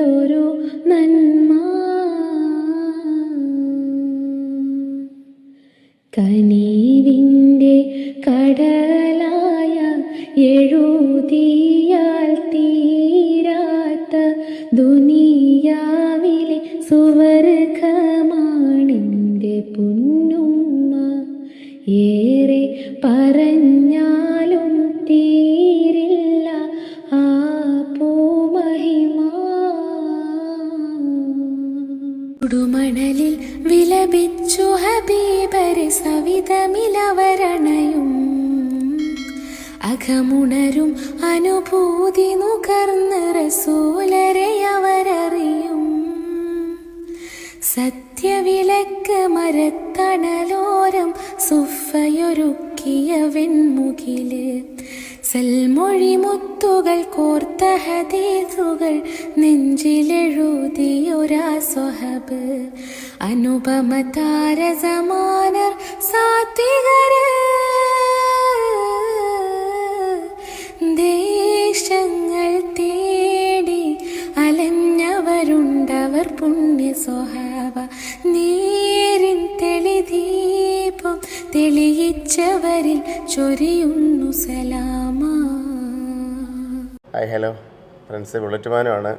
ഒരു നന്മ. കനീവിന്റെ കടലായ എഴുതിയാൽ അകമുണരും അനുഭൂതി നുകർന്ന റസൂലരെ അവരറിയും. സത്യവിലക്ക് മരത്തണലോരം സുഫയൊരുക്കിയ വെൺമുകിൽ. സൽമൊഴി മുത്തുകൾ കോർത്ത ഹദീസുകൾ നെഞ്ചിലെഴുതിയൊരാ സ്വഹബ് അനുപമ താരസമാനർ സാത്വികര്. ദേശങ്ങൾ തേടി അലഞ്ഞവരുണ്ടവർ പുണ്യ സ്വഹാവ നേരിൻ തെളിദീപം തെളിയിച്ചവരിൽ ചൊരിയുന്നു സലാമ. Hi hello. ഫ്രണ്ട്സ് ബുള്ളറ്റ് മാനുമാണ്.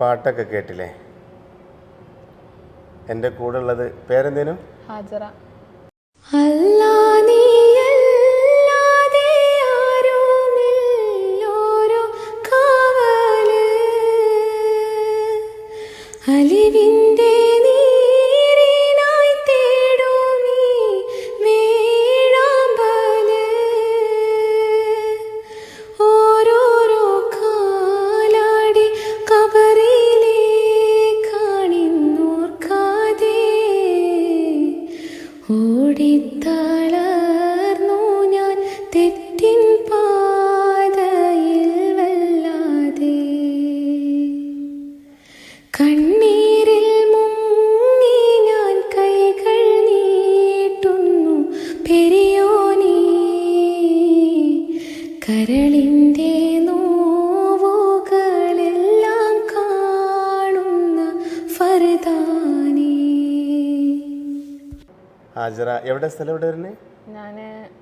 പാട്ടൊക്കെ കേട്ടില്ലേ? എന്റെ കൂടെ ഉള്ളത് പേരെന്തേനും? ഹാജറ. അല്ലാ കരളിന്റെ നോവുകളെല്ലാം കാണുന്ന ഫരദാനി. ഹാജറ എവിടെ സ്ഥലം എവിടെ വരുന്നത് ഞാൻ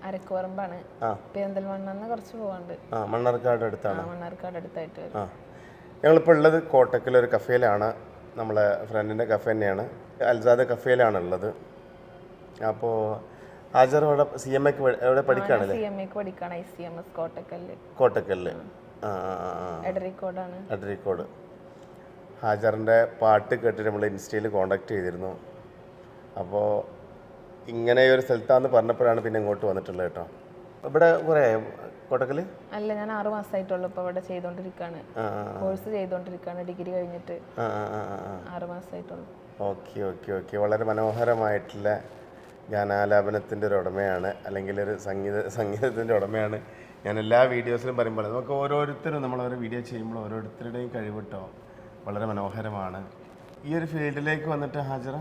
അരക്കുപറമ്പാണ്. ആ. പെരിന്തൽമണ്ണെന്ന് കുറച്ച് പോകാണ്ട് ആ മണ്ണാർക്കാട് അടുത്താണ്. ആ, മണ്ണാർക്കാട് അടുത്തായിട്ട് വരും. ആ. ഞങ്ങളിപ്പോൾ ഉള്ളത് കോട്ടക്കൽ ഒരു കഫേയിലാണ് നമ്മളെ ഫ്രണ്ടിന്റെ കഫേ തന്നെയാണ്. അൽസാദ് കഫേയിലാണ് ഉള്ളത് അപ്പോൾ ഹാജർ അവിടെ സി എം എക്ക് എവിടെ പഠിക്കുകയാണല്ലേ? സി എം എക്ക് പഠിക്കാണ് I C M S Kottakkal. Kottakkal. എടരിക്കോടാണ് ഹാജറിന്റെ പാട്ട് കേട്ടിട്ട് നമ്മൾ ഇൻസ്റ്റയിൽ കോണ്ടാക്ട് ചെയ്തിരുന്നു. അപ്പോൾ ഇങ്ങനെ ഒരു സ്ഥലത്താന്ന് പറഞ്ഞപ്പോഴാണ് പിന്നെ ഇങ്ങോട്ട് വന്നിട്ടുള്ളത് കേട്ടോ. ഇവിടെ കുറേ കോട്ടക്കൽ അല്ല ഞാൻ ആറു മാസമായിട്ടുള്ളൂ ഇപ്പോൾ ഇവിടെ ചെയ്തുകൊണ്ടിരിക്കുകയാണ് കോഴ്സ് ചെയ്തുകൊണ്ടിരിക്കുകയാണ് ഡിഗ്രി കഴിഞ്ഞിട്ട്. ആറ് മാസമായിട്ടുള്ളൂ ഓക്കെ ഓക്കെ ഓക്കെ. വളരെ മനോഹരമായിട്ടുള്ള ഗാനാലാപനത്തിന്റെ ഒരു ഉടമയാണ് അല്ലെങ്കിൽ ഒരു സംഗീത സംഗീതത്തിന്റെ ഉടമയാണ് ഞാൻ എല്ലാ വീഡിയോസിലും പറയുമ്പോൾ നമുക്ക് ഓരോരുത്തരും നമ്മൾ ഓരോ വീഡിയോ ചെയ്യുമ്പോൾ ഓരോരുത്തരുടെയും കഴിവിട്ടോ വളരെ മനോഹരമാണ്. ഈ ഒരു ഫീൽഡിലേക്ക് വന്നിട്ട് ഹാജറ?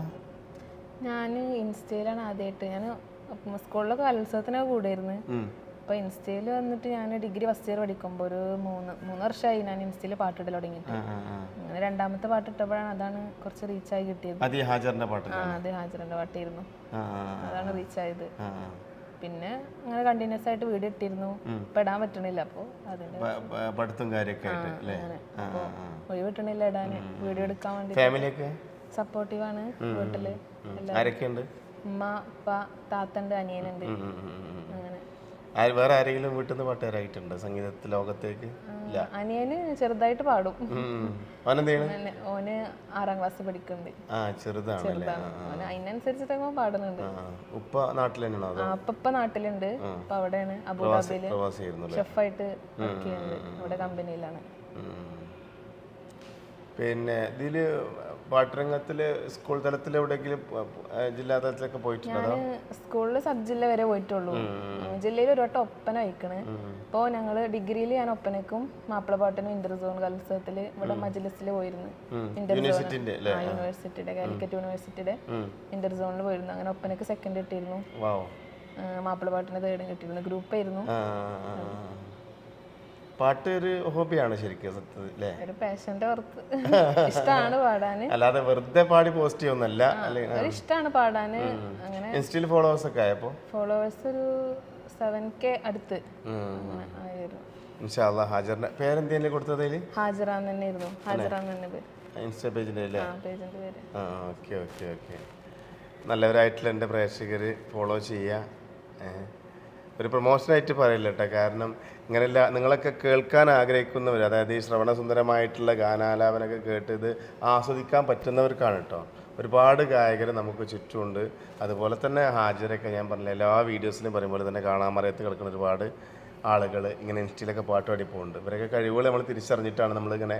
ഞാൻ ഇൻസ്റ്റയിലാണ് ആദ്യമായിട്ട് ഞാൻ സ്കൂളിലൊക്കെ കലോത്സവത്തിനൊക്കെ കൂടായിരുന്നു. അപ്പോൾ ഇൻസ്റ്റയിൽ വന്നിട്ട് ഞാൻ ഡിഗ്രി ഫസ്റ്റ് ഇയർ പഠിക്കുമ്പോൾ ഒരു മൂന്ന് മൂന്ന് വർഷമായി ഞാൻ ഇൻസ്റ്റയിൽ പാട്ടിടൽ തുടങ്ങിയിട്ട്. അങ്ങനെ രണ്ടാമത്തെ പാട്ട് ഇട്ടപ്പോഴാണ് അതാണ് കുറച്ച് റീച്ചായി കിട്ടിയത്. അത് ഹാജറിന്റെ ആ അത് ഹാജറിന്റെ പാട്ടായിരുന്നു. അതാണ് റീച്ചായത്. പിന്നെ അങ്ങനെ കണ്ടിന്യൂസ് ആയിട്ട് വീട് ഇട്ടിരുന്നു. പെടാൻ പറ്റണില്ല അപ്പോൾ അതിന്റെ പഠിത്തം കാര്യമൊക്കെ. ഒഴിവ് കിട്ടണില്ല ഇടാൻ വീഡിയോ എടുക്കാൻ വേണ്ടി ഫാമിലിയൊക്കെ ആണ് വീട്ടിൽ. ആരൊക്കെയുണ്ട്? ഉമ്മ ഉപ്പ താത്തണ്ട് അനിയനുണ്ട്. വേറെ ആരെങ്കിലും വീട്ടിൽ നിന്ന് പാട്ടുകാരായിട്ടുണ്ട് സംഗീത ലോകത്തേക്ക്? ഇല്ല. അനിയന് ചെറുതായിട്ട് പാടും. ചെയ്യണേ ഓന് ആറാം ക്ലാസ് പഠിക്കുന്നുണ്ട്. ആ ചെറുതാണല്ലേ ആ, ഓന് അതിനനുസരിച്ചിട്ട് പാടുന്നുണ്ട്. ഉപ്പ നാട്ടിൽ തന്നെയാണോ അപ്പ നാട്ടിലുണ്ട്. അപ്പൊ അവിടെയാണ്. അബുദാബിയിൽ ഷെഫായിട്ട് വർക്ക് ചെയ്യുന്നുണ്ട്. അവിടെ കമ്പനിയിലാണ്. പിന്നെ ഇതിൽ പാട്ടുരംഗത്തിൽ സ്കൂൾ തലത്തിൽ എവിടെയെങ്കിലും ജില്ലാ തലത്തിലൊക്കെ പോയിട്ടുണ്ടോ? സ്കൂളിൽ സബ് ജില്ല വരെ പോയിട്ടുള്ളൂ. ജില്ലയിൽ ഒരു വട്ടം ഒപ്പന വയ്ക്കണ്. ഇപ്പോൾ ഞങ്ങൾ ഡിഗ്രിയിൽ ഞാൻ ഒപ്പനക്കും മാപ്പിളപ്പാട്ടിനും ഇന്റർ സോൺ കലോത്സവത്തിൽ ഇവിടെ മജ്ലിസിൽ പോയിരുന്നു. ഇന്റർ യൂണിവേഴ്സിറ്റിയുടെ കാലിക്കറ്റ് യൂണിവേഴ്സിറ്റിയുടെ ഇന്റർ സോണിൽ പോയിരുന്നു. അങ്ങനെ ഒപ്പനക്ക് സെക്കൻഡ് കിട്ടിയിരുന്നു. മാപ്പിളപ്പാട്ടിന് തേർഡും കിട്ടിയിരുന്നു. ഗ്രൂപ്പായിരുന്നു. പാട്ട് ഒരു ഹോബിയാണ് ശരിക്കും സത്യത്തിൽ അല്ലേ? ഒരു പാഷന്റെ പുറത്ത് ഇഷ്ടമാണ് പാടാന്. അല്ലാതെ വെറുതെ പാടി പോസ്റ്റ് ചെയ്യൊന്നല്ല ഒരു ഇഷ്ടമാണ് പാടാന്. അങ്ങനെ ഇൻസ്റ്റയിൽ ഫോളോവേഴ്സ് ഒക്കെ ആയപ്പോ? ഫോളോവേഴ്സ് ഒരു സെവൻ കെ അടുത്ത്. ഇൻഷാല്ല ഹാജറിന്റെ പേരെന്തേലും കൊടുത്തതിൽ ഹാജറാന്ന് തന്നെ ആയിരുന്നു ഹാജറാന്ന് തന്നെ പേര്. ഇൻസ്റ്റാ പേജിന്റെ അല്ലേ? ആ ഓക്കെ ഓക്കെ ഓക്കെ. നല്ലവരായിട്ടുള്ള എന്റെ പ്രേക്ഷകർ ഫോളോ ചെയ്യുക. ഒരു പ്രൊമോഷനായിട്ട് പറയില്ല കേട്ടോ കാരണം ഇങ്ങനെയല്ല നിങ്ങളൊക്കെ കേൾക്കാൻ ആഗ്രഹിക്കുന്നവർ അതായത് ഈ ശ്രവണസുന്ദരമായിട്ടുള്ള ഗാനാലാപനമൊക്കെ കേട്ട് ഇത് ആസ്വദിക്കാൻ പറ്റുന്നവർക്കാണ് കേട്ടോ ഒരുപാട് ഗായകർ നമുക്ക് ചുറ്റുമുണ്ട്. അതുപോലെ തന്നെ ഹാജരൊക്കെ ഞാൻ പറഞ്ഞില്ല എല്ലാ വീഡിയോസിലും പറയുമ്പോൾ തന്നെ കാണാൻ മറിയത്ത് കിടക്കുന്ന ഒരുപാട് ആളുകൾ ഇങ്ങനെ ഇൻസ്റ്റയിലൊക്കെ പാട്ട് പാടി പോകുന്നുണ്ട് ഇവരൊക്കെ കഴിവുകൾ നമ്മൾ തിരിച്ചറിഞ്ഞിട്ടാണ് നമ്മളിങ്ങനെ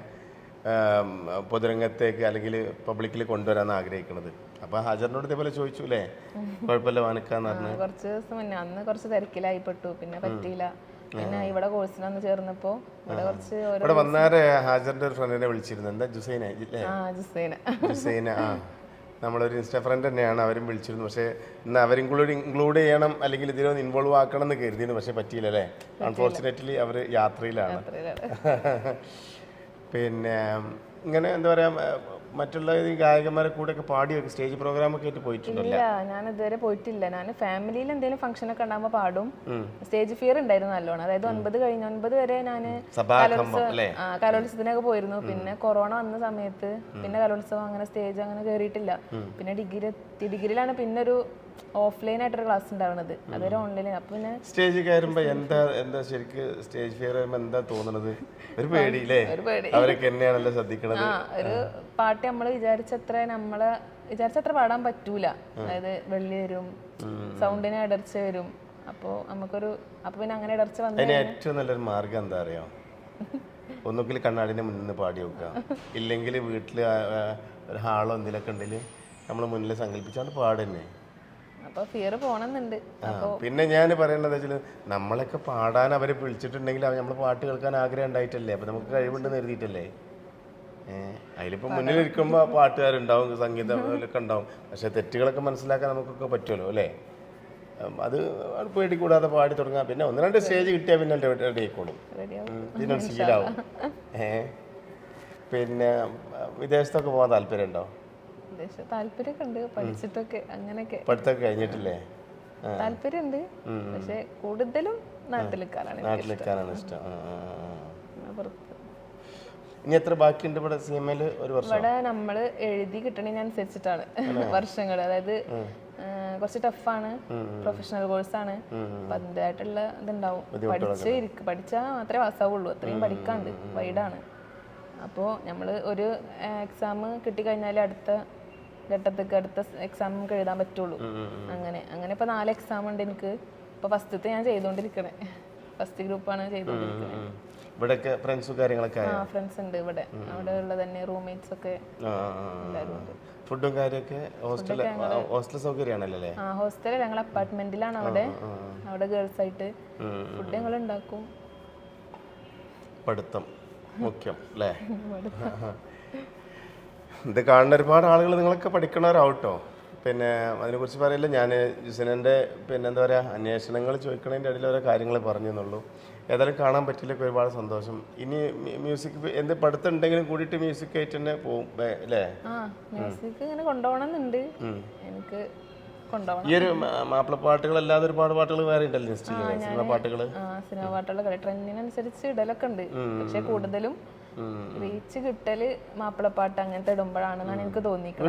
പൊതുരംഗത്തേക്ക് അല്ലെങ്കിൽ പബ്ലിക്കിൽ കൊണ്ടുവരാൻ ആഗ്രഹിക്കുന്നത് അപ്പൊ ഹാജറിനോട് ഇതേപോലെ ചോദിച്ചു അല്ലേ കുഴപ്പമില്ല വാനക്കാന്ന് പറഞ്ഞു. കുറച്ച് ദിവസം മുന്നേ. അന്ന് കുറച്ച് തിരക്കിലായി പെട്ടു പിന്നെ പറ്റിയില്ല. പിന്നെ ഇവിടെ കോഴ്സിന് വന്ന് ചേർന്നപ്പോ ഇവിടെ കുറച്ച് ഇവിടെ വന്നാരെ ഹാജറിന്റെ ഒരു ഫ്രണ്ടിനെ വിളിച്ചിരുന്നു. എന്താ ജുസൈന? ജുസൈന. ജുസൈന ആ. നമ്മളൊരു ഇൻസ്റ്റാ ഫ്രണ്ട് തന്നെയാണ്. അവരും വിളിച്ചിരുന്നു. പക്ഷേ ഇന്ന് അവരും കൂടി ഇൻക്ലൂഡ് ചെയ്യണം അല്ലെങ്കിൽ ഇതിലൊന്ന് ഇൻവോൾവ് ആക്കണം എന്ന് കരുതിയിരുന്നു. പക്ഷേ പറ്റിയില്ല അല്ലേ അൺഫോർച്ചുനേറ്റ്ലി അവർ യാത്രയിലാണ്. പിന്നെ ഇങ്ങനെ എന്താ പറയാ മറ്റുള്ള ഈ ഗായകന്മാരെ കൂടെ ഒക്കെ പാടി സ്റ്റേജ് പ്രോഗ്രാം ഒക്കെ ആയിട്ട് പോയിട്ടുണ്ടല്ലോ? ഇല്ല ഞാൻ ഇതുവരെ പോയിട്ടില്ല. ഞാൻ ഫാമിലിയിൽ എന്തെങ്കിലും ഫംഗ്ഷൻ ഒക്കെ ഉണ്ടാകുമ്പോൾ പാടും. സ്റ്റേജ് ഫിയർ ഉണ്ടായിരുന്നു നല്ലോണം. അതായത് ഒൻപത് കഴിഞ്ഞ ഒൻപത് വരെ ഞാൻ കലോത്സവത്തിനൊക്കെ പോയിരുന്നു. പിന്നെ കൊറോണ വന്ന സമയത്ത് പിന്നെ കലോത്സവം അങ്ങനെ സ്റ്റേജ് അങ്ങനെ കയറിയിട്ടില്ല പിന്നെ ഡിഗ്രി എത്തി ഡിഗ്രിയിലാണ് പിന്നെ ഒരു ഓഫ്ലൈൻ ആയിട്ടൊരു ക്ലാസ് ഉണ്ടാവുന്നത് അതൊരു ഓൺലൈൻ അപ്പൊ പിന്നെ സ്റ്റേജ് കയറുമ്പോ എന്താ എന്താ ശരിക്ക് സ്റ്റേജ് ഫിയർ വരുമ്പോ എന്താ തോന്നുന്നത് ഒരു പേടിയില്ലേ. അവരൊക്കെ എന്നെയാണല്ലോ ശ്രദ്ധിക്കണത്. ഒരു പാട്ട് നമ്മൾ വിചാരിച്ചത്ര നമ്മളെ വിചാരിച്ചത്ര പാടാൻ പറ്റൂല. അതായത് വെള്ളി വരും സൗണ്ടിനെ ഇടർച്ച വരും. അപ്പോ നമുക്കൊരു അപ്പൊ പിന്നെ അങ്ങനെ ഇടർച്ച വന്നു അതിന് ഏറ്റവും നല്ലൊരു മാർഗം എന്താ അറിയോ? ഒന്നുകിൽ കണ്ണാടിന്റെ മുന്നിൽ നിന്ന് പാടി വെക്കുക. ഇല്ലെങ്കിൽ വീട്ടിൽ ഒരു ഹാളോ എന്തിലൊക്കെ ഉണ്ടെങ്കിൽ നമ്മൾ മുന്നിൽ സങ്കല്പിച്ചാണ്ട് പാടുന്നെ. അപ്പൊ ഫിയർ പോണെന്നുണ്ട്. പിന്നെ ഞാൻ പറയേണ്ടത് വെച്ചാൽ നമ്മളൊക്കെ പാടാൻ അവരെ വിളിച്ചിട്ടുണ്ടെങ്കിൽ നമ്മൾ പാട്ട് കേൾക്കാൻ ആഗ്രഹം ഉണ്ടായിട്ടല്ലേ? അപ്പൊ നമുക്ക് കഴിവുണ്ടെന്ന് എഴുതിയിട്ടല്ലേ അതിലിപ്പോ അതിലിപ്പോ മുന്നിലിരിക്കുമ്പോൾ പാട്ടുകാരുണ്ടാവും സംഗീതമൊക്കെ ഉണ്ടാവും. പക്ഷെ തെറ്റുകളൊക്കെ മനസ്സിലാക്കാൻ നമുക്കൊക്കെ പറ്റുമല്ലോ അല്ലേ? അത് പേടിക്കൂടാതെ പാടി തുടങ്ങാം. പിന്നെ ഒന്ന് രണ്ട് സ്റ്റേജ് കിട്ടിയാൽ പിന്നെ റെഡി ആയിക്കോളും. ശീലാവും. ഏ പിന്നെ വിദേശത്തൊക്കെ പോകാൻ താല്പര്യം ഉണ്ടോ ഉദ്ദേശം. താല്പര്യമൊക്കെ ഉണ്ട് പഠിച്ചിട്ടൊക്കെ അങ്ങനെയൊക്കെ. പഠിത്തമൊക്കെ കഴിഞ്ഞിട്ടില്ലേ? താല്പര്യമുണ്ട്. പക്ഷെ കൂടുതലും നാട്ടിൽ നിൽക്കാനാണ് ഇഷ്ടം. ഇനി എത്ര ബാക്കിയുണ്ട് ഇവിടെ സിനിമയിൽ ഒരു വർഷം? ഇവിടെ നമ്മൾ എഴുതി കിട്ടണതിനനുസരിച്ചിട്ടാണ് വർഷങ്ങൾ അതായത് കുറച്ച് ടഫാണ്. പ്രൊഫഷണൽ കോഴ്സ് അപ്പൊ അതിന്റെതായിട്ടുള്ള ഇതുണ്ടാവും. പഠിച്ച് ഇരിക്കും. പഠിച്ചാൽ മാത്രമേ പാസ്സാവുള്ളൂ. അത്രയും പഠിക്കാണ്ട്. വൈഡാണ്. അപ്പോൾ നമ്മൾ ഒരു എക്സാം കിട്ടിക്കഴിഞ്ഞാൽ അടുത്ത ഘട്ടത്തേക്ക് അടുത്ത എക്സാം നമുക്ക് എഴുതാൻ പറ്റുള്ളൂ. അങ്ങനെ അങ്ങനെ ഇപ്പൊ നാല് എക്സാം ഉണ്ട് എനിക്ക്. ഇപ്പൊ ഫസ്റ്റത്തെ ഞാൻ ചെയ്തോണ്ടിരിക്കണേ. ഫസ്റ്റ് ഗ്രൂപ്പാണ് ചെയ്തോണ്ടിരിക്കുന്നത് ഉം. ഇവിടെയൊക്കെ ഫ്രണ്ട്സും കാര്യങ്ങളൊക്കെ ആ ആയോ ഫ്രണ്ട്സ് ഉണ്ട് ഇവിടെ. അവിടെ ഉള്ള തന്നെ റൂംമേറ്റ്സ് ഒക്കെ. ഫുഡും കാര്യമൊക്കെ ഹോസ്റ്റൽ ഹോസ്റ്റൽ സൗകര്യമാണല്ലേ ആ ഹോസ്റ്റൽ ഞങ്ങൾ അപ്പാർട്ട്മെന്റിലാണ് അവിടെ. അവിടെ ഗേൾസ് ആയിട്ട് ഫുഡ് ഞങ്ങൾ ഉണ്ടാക്കും. പഠിത്തം. മുഖ്യം അല്ലേ? ഇത് കാണുന്ന ഒരുപാട് ആളുകൾ നിങ്ങളൊക്കെ പഠിക്കണവരാവട്ടോ. പിന്നെ അതിനെക്കുറിച്ച് പറയില്ല. ഞാൻ ജുസനന്റെ പിന്നെ എന്താ പറയുക അന്വേഷണങ്ങൾ ചോദിക്കണതിന്റെ ഇടയിൽ ഓരോ കാര്യങ്ങൾ പറഞ്ഞു എന്നുള്ളൂ ഏതായാലും കാണാൻ പറ്റില്ലൊക്കെ ഒരുപാട് സന്തോഷം. ഇനി മ്യൂസിക് എന്ത് പഠിത്തമുണ്ടെങ്കിലും കൂടിയിട്ട് മ്യൂസിക് ആയിട്ട് തന്നെ പോകും അല്ലേ? മ്യൂസിക് ഇങ്ങനെ കൊണ്ടുപോകണമെന്നുണ്ട് എനിക്ക് ഈ ഒരു മാപ്പിള പാട്ടുകൾ അല്ലാതെ ഒരുപാട് പാട്ടുകൾ വേറെ ഉണ്ടല്ലോ സിനിമ പാട്ടുകൾ സിനിമ പാട്ടുകൾ ട്രെൻഡിനനുസരിച്ച് ഇടലൊക്കെ ഉണ്ട്. പക്ഷെ കൂടുതലും റീച്ച് കിട്ടൽ മാപ്പിളപ്പാട്ട് അങ്ങനത്തെ ഇടുമ്പോഴാണെന്നാണ് എനിക്ക് തോന്നിക്കുന്നത്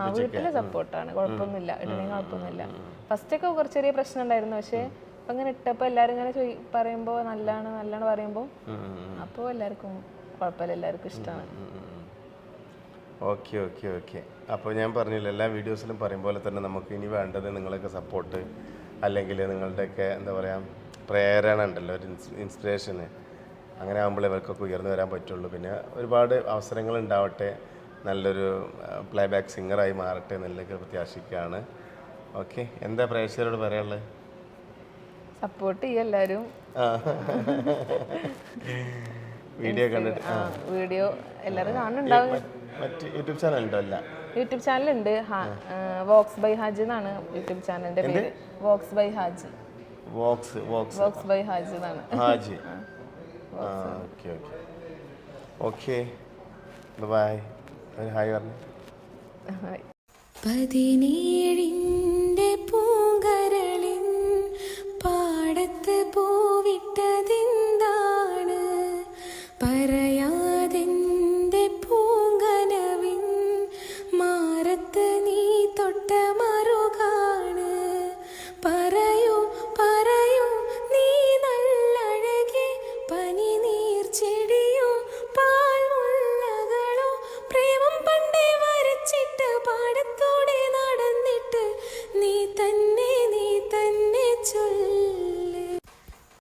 ആ വീട്ടിലെ സപ്പോർട്ടാണ് കുഴപ്പമൊന്നുമില്ല. ഇടണെങ്കിൽ കുഴപ്പമൊന്നുമില്ല. ഫസ്റ്റ് ഒക്കെ കുറച്ച് ചെറിയ പ്രശ്നം ഉണ്ടായിരുന്നു. പക്ഷെ ഇങ്ങനെ ഇട്ടപ്പോ എല്ലാരും ഇങ്ങനെ പറയുമ്പോ നല്ലാണ് നല്ലാണ് പറയുമ്പോ അപ്പോൾ എല്ലാവർക്കും കുഴപ്പമില്ല. എല്ലാവർക്കും ഇഷ്ടമാണ്. Okay okay okay. അപ്പോൾ ഞാൻ പറഞ്ഞില്ല എല്ലാ വീഡിയോസിലും പറയും പോലെ തന്നെ നമുക്ക് ഇനി വേണ്ടത് നിങ്ങളൊക്കെ സപ്പോർട്ട് അല്ലെങ്കിൽ നിങ്ങളുടെയൊക്കെ എന്താ പറയുക പ്രേരണ ഉണ്ടല്ലോ ഒരു ഇൻസ്പിറേഷന് അങ്ങനെ ആകുമ്പോൾ ഇവർക്കൊക്കെ ഉയർന്നു വരാൻ പറ്റുള്ളൂ. പിന്നെ ഒരുപാട് അവസരങ്ങൾ ഉണ്ടാവട്ടെ നല്ലൊരു പ്ലേ ബാക്ക് സിംഗറായി മാറട്ടെ എന്നൊക്കെ പ്രത്യാശിക്കുകയാണ് ഓക്കെ എന്താ പ്രേക്ഷകരോട് പറയാനുള്ളത് സപ്പോർട്ട് ചെയ്യ എല്ലാരും വീഡിയോ കണ്ടിട്ട് വീഡിയോ എല്ലാവരും കാണുന്നുണ്ടാവും. മറ്റ് യൂട്യൂബ് ചാനൽ ഉണ്ടോ അല്ല? യൂട്യൂബ് ചാനലുണ്ട്. വോക്സ് ബൈ ഹാജ് എന്നാണ് യൂട്യൂബ് ചാനലിന്റെ പേര്. Vox by Haj. Vox vox. Vox by Haj എന്നാണ്. Haji. Okay okay. Okay. Bye hi പറഞ്ഞു. പതിനേഴിൻ